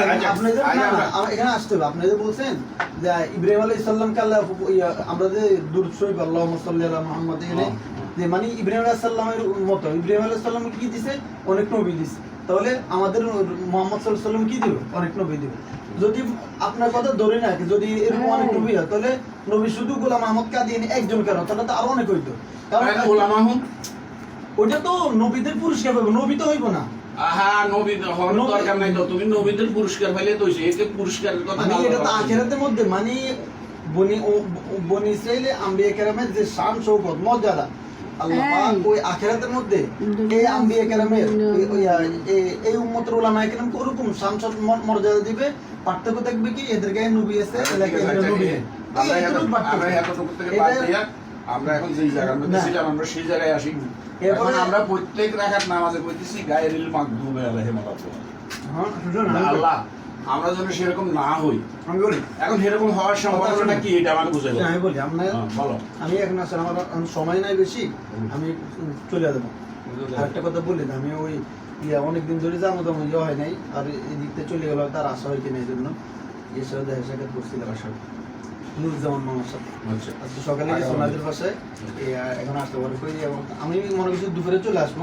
বলছেন আপনি যে না, না, আমরা- আমার এখানে আসতে হবে। আপনি যে বলছেন যে ইব্রাহিম আলাইহিস সালামকে আল্লাহ আমরা যে দুরূদ শরীফ আল্লাহুম্মা সাল্লি আলা এখানে হ্যাঁ, যে মানে ইব্রাহিম আলাইহিস সালামের মতো। ইব্রাহিম আলাইহিস সালাম কি দিছে? অনেক নবী দিছে। তাহলে আমাদের মোহাম্মদ সাল্লাল্লাহু সাল্লাম কি দিবে? অনেক নবী দিবে। যদি আপনার কথা ধরে না যদি এরকম অনেক নবী হয় তাহলে নবী শুধু গোলাম আহমদ কাদিয়ানি একজন কেন তাহলে তো আরও অনেক হইতো। কারণ ওলামা হুন ওইটা তো নবীদের পুরস্কার পাবে নবী তো হইব না। আহা নবী হওয়ার দরকার নাই তো তুমি নবীদের পুরস্কার পাইলে তো এতে পুরস্কারের কথা মানে এটা তো বলা। মধ্যে মানে বনি ও- ও- বনি ইসরাইলে আম্বিয়া কেরামের যে শান শৌকত মর্যাদা আল্লাহ পাক এই। ওই আখেরাতের মধ্যে এই আম্বিয়া কেরামের এই- ওই, আহ, এই- এই উম্মতের ওলামা কেরামকে ওরকম শান মর্যাদা দিবে? পার্থক্য দেখবে কি? এদের গায়ে নবী আছে এলাকায় নবী আমরা এতটুকু পার্থক্য। আমরা এতটুকু থেকে বাদ দিয়া আমরা এখন যেই জায়গার মধ্যে ছিলাম আমরা সেই জায়গায় আসি। এখন আমরা প্রত্যেক রাখার নামাজে কইতেছি গায়ে রিল মাকদুবে আমি বলি- আল্লাহ আমরা যেন সেরকম না হই। আমি বলি এখন সেরকম হওয়ার সম্ভাবনা কি এটা আমাকে বুঝে আমি বলি আপনার হ্যাঁ, বলো। আমি এখন আসলে আমার সময় নাই বেশি আমি চলে যাব। আরেকটা কথা বলি না, আমি ওই ইয়া অনেকদিন ধরে যাব তো ইয়ে হয় নাই আর এদিক থেকে চলে গেল তার আশা হয় কিনা এই জন্য। এর সাথে দেখা সাক্ষাৎ করছিলাম নুরুজ্জামান মামার সাথে। আচ্ছা। আজকে সকালে সোনাদের পাশে এখন আসতে পারে কই এবং আমি মনে করছি দুপুরে চলে আসব।